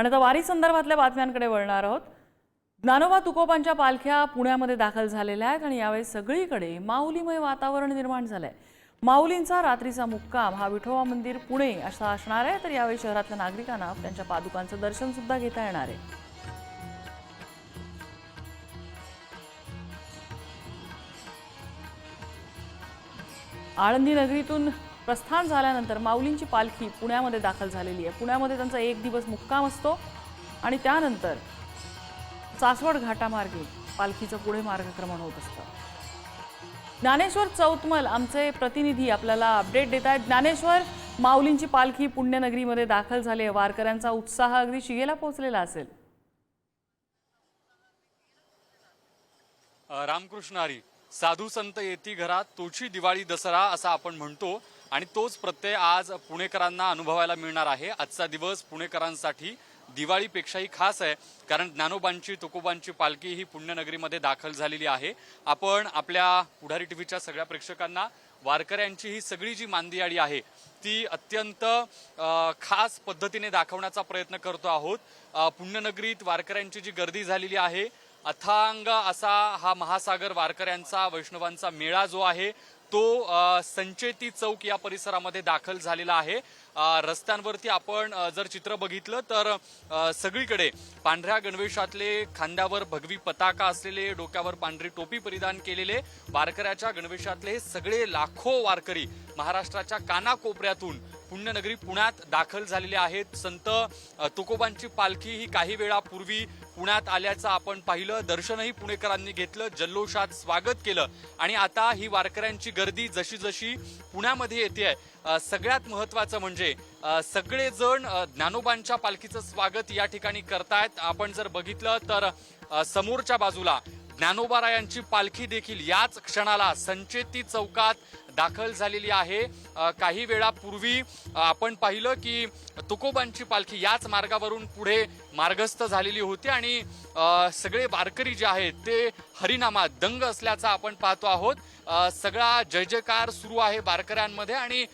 आणि आता वारी संदर्भातल्या बातम्यांकडे वळणार आहोत. ज्ञानोबा तुकोबांच्या पालख्या पुण्यामध्ये दाखल झालेल्या आहेत आणि यावेळी सगळीकडे माऊलीमय वातावरण निर्माण झालंय. माऊलींचा रात्रीचा मुक्काम हा विठोबा मंदिर पुणे असा असणार आहे. तर यावेळी शहरातल्या नागरिकांना त्यांच्या पादुकांचं दर्शन सुद्धा घेता येणार आहे. आळंदी नगरीतून प्रस्थान झाल्यानंतर माऊलींची पालखी पुण्यामध्ये दाखल झालेली आहे. पुण्यामध्ये त्यांचा एक दिवस मुक्काम असतो आणि त्यानंतर सासवड घाटामार्गे पालखीचं पुढे मार्गक्रमण होत असतं. ज्ञानेश्वर चौतमल आमचे प्रतिनिधी आपल्याला अपडेट देत आहेत. ज्ञानेश्वर माऊलींची पालखी पुण्यनगरीमध्ये दाखल झाली आहे. वारकऱ्यांचा उत्साह अगदी शिगेला पोहोचलेला असेल. रामकृष्ण हरी साधू संत येती घरात तोची दिवाळी दसरा असा आपण म्हणतो. आणि तोच प्रत्यय आज पुणेकरांना अनुभवायला मिळणार आहे. आजचा दिवस पुणेकरांसाठी दिवाळीपेक्षाही खास आहे कारण ज्ञानोबांची तुकोबांची पालखी ही पुण्यनगरीमध्ये दाखल झालेली आहे. आपण आपल्या पुढारी टीव्हीच्या सगळ्या प्रेक्षकांना वारकऱ्यांची ही सगळी जी मांदियाळी आहे ती अत्यंत खास पद्धतीने दाखवण्याचा प्रयत्न करतो आहोत. पुण्यनगरीत वारकऱ्यांची जी गर्दी झालेली आहे अथांग असा हा महासागर वारकऱ्यांचा वैष्णवांचा मेळा जो आहे तो संचेती चौक या परिसरामध्ये दाखल झालेला आहे. रस्त्यांवरती आपण जर चित्र बघितलं तर सगळीकडे पांढऱ्या गणवेशातले खांद्यावर भगवी पताका असलेले डोक्यावर पांढरी टोपी परिधान केलेले वारकऱ्याच्या गणवेशातले सगळे लाखो वारकरी महाराष्ट्राच्या कानाकोपऱ्यातून पुण्यनगरी पुण्यात दाखल झालेले आहेत. संत तुकोबांची पालखी ही काही वेळापूर्वी पुण्यात आल्याचं आपण पाहिलं. दर्शनही पुणेकरांनी घेतलं जल्लोषात स्वागत केलं. आणि आता ही वारकऱ्यांची गर्दी जशी जशी पुण्यामध्ये येते सगळ्यात महत्वाचं म्हणजे सगळेजण ज्ञानोबांच्या पालखीचं स्वागत या ठिकाणी करतायत. आपण जर बघितलं तर समोरच्या बाजूला ज्ञानोबारायांची पालखी देखील याच क्षणाला संचेती चौकात दाखल झालेली आहे. काही वेळापूर्वी आपण पाहिलं की तुकोबांची पालखी याच मार्गावरून पुढे मार्गस्थ झालेली होती आणि सगळे वारकरी जे आहेत ते हरिनामात दंग असल्याचा आपण पाहतो आहोत. सगळा जय जयकार सुरू आहे वारकऱ्यांमध्ये आणि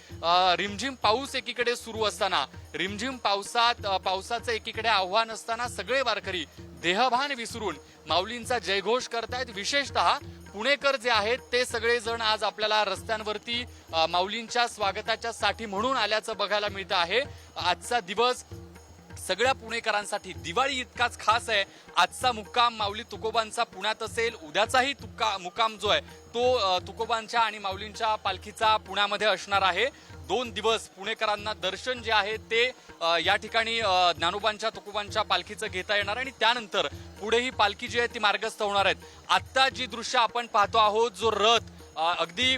रिमझिम पाऊस एकीकडे सुरू असताना रिमझिम पावसात पावसाचं एकीकडे आव्हान असताना सगळे वारकरी देहभान विसरून माऊलींचा जयघोष करतायत. विशेषतः पुणेकर जे आहेत ते सगळेजण आज आपल्याला रस्त्यांवरती माऊलींच्या स्वागताच्या साठी म्हणून आल्याचं बघायला मिळतं आहे. आजचा दिवस सगळ्या पुणेकरांसाठी दिवाळी इतकाच खास आहे. आजचा मुक्काम माऊली तुकोबांचा पुण्यात असेल उद्याचाही तुका मुक्काम जो आहे तो तुकोबांच्या आणि माऊलींच्या पालखीचा पुण्यामध्ये असणार आहे. दोन दिवस पुणेकरांना दर्शन जे आहे ते या ठिकाणी ज्ञानोबांच्या तुकोबांच्या पालखीचं घेता येणार आणि त्यानंतर पुढे ही पालखी जी आहे ती मार्गस्थ होणार आहेत. आत्ता जी दृश्य आपण पाहतो आहोत जो रथ अगदी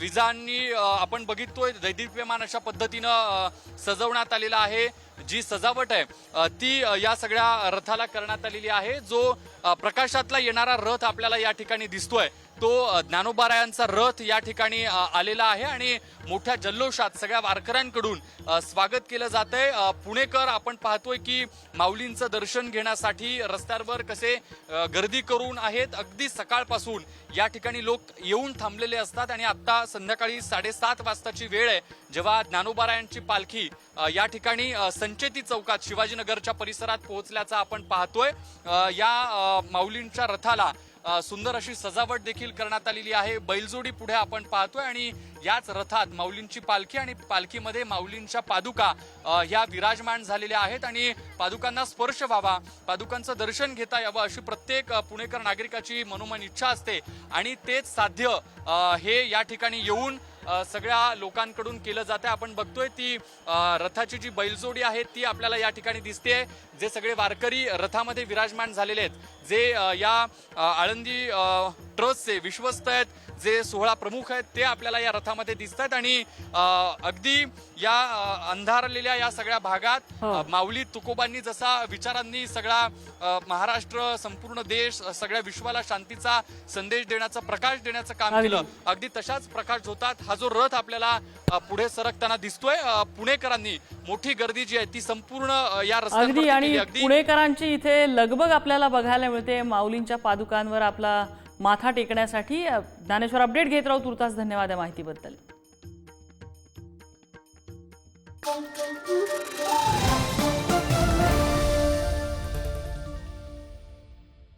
विजांनी आपण बघितोय दैदिप्यमान अशा पद्धतीनं सजवण्यात आलेला आहे. जी सजावट आहे ती या सगळ्या रथाला करण्यात आलेली आहे. जो प्रकाशातला येणारा रथ आपल्याला या ठिकाणी दिसतोय. तो ज्ञानोबारायांचा रथ या ठिकाणी आलेला आहे आणि मोठ्या जल्लोषात सगळ्या वारकऱ्यांकडून स्वागत केलं जात आहे पुणेकर आपण पाहतोय की माऊलींचं दर्शन घेण्यासाठी रस्त्यावर कसे गर्दी करून आहेत. अगदी सकाळपासून या ठिकाणी लोक येऊन थांबलेले असतात आणि आता संध्याकाळी साडेसात वाजताची वेळ आहे. जेव्हा ज्ञानोबारायांची पालखी या ठिकाणी संचेती चौकात शिवाजीनगरच्या परिसरात पोहोचल्याचा आपण पाहतोय. या माऊलींच्या रथाला सुंदर अशी सजावट देखील करण्यात आलेली आहे. बैलजोडी पुढे आपण पाहतोय आणि याच रथात माऊलींची पालखी आणि पालखीमध्ये माऊलींच्या पादुका ह्या विराजमान झालेल्या आहेत आणि पादुकांना स्पर्श व्हावा पादुकांचं दर्शन घेता यावं अशी प्रत्येक पुणेकर नागरिकाची मनोमन इच्छा असते आणि तेच साध्य हे या ठिकाणी येऊन सगळ्या लोकांकडून केलं जाते आपण बघतोय ती रथाची जी बैलजोडी आहे ती आपल्याला या ठिकाणी दिसते जे सगळे वारकरी रथामध्ये विराजमान झालेले आहेत. जे या आळंदी ट्रस्टचे विश्वस्त आहेत जे सोहळा प्रमुख आहेत ते आपल्याला या रथामध्ये दिसत आहेत आणि अगदी या अंधारलेल्या या सगळ्या भागात हो. माऊली तुकोबांनी जसा विचारांनी सगळा महाराष्ट्र संपूर्ण देश सगळ्या विश्वाला शांतीचा संदेश देण्याचा प्रकाश देण्याचं काम. केलं. अगदी तशाच प्रकाश होतात. हा जो रथ आपल्याला पुढे सरकताना दिसतोय पुणेकरांनी मोठी गर्दी जी आहे ती संपूर्ण या रस्त्यांवरती आणि पुणेकरांची इथे लगबग आपल्याला बघायला मिळते. माऊलींच्या पादुकांवर आपला माथा टेकण्यासाठी ज्ञानेश्वर अपडेट घेत राहू तुर्तास धन्यवाद या माहितीबद्दल.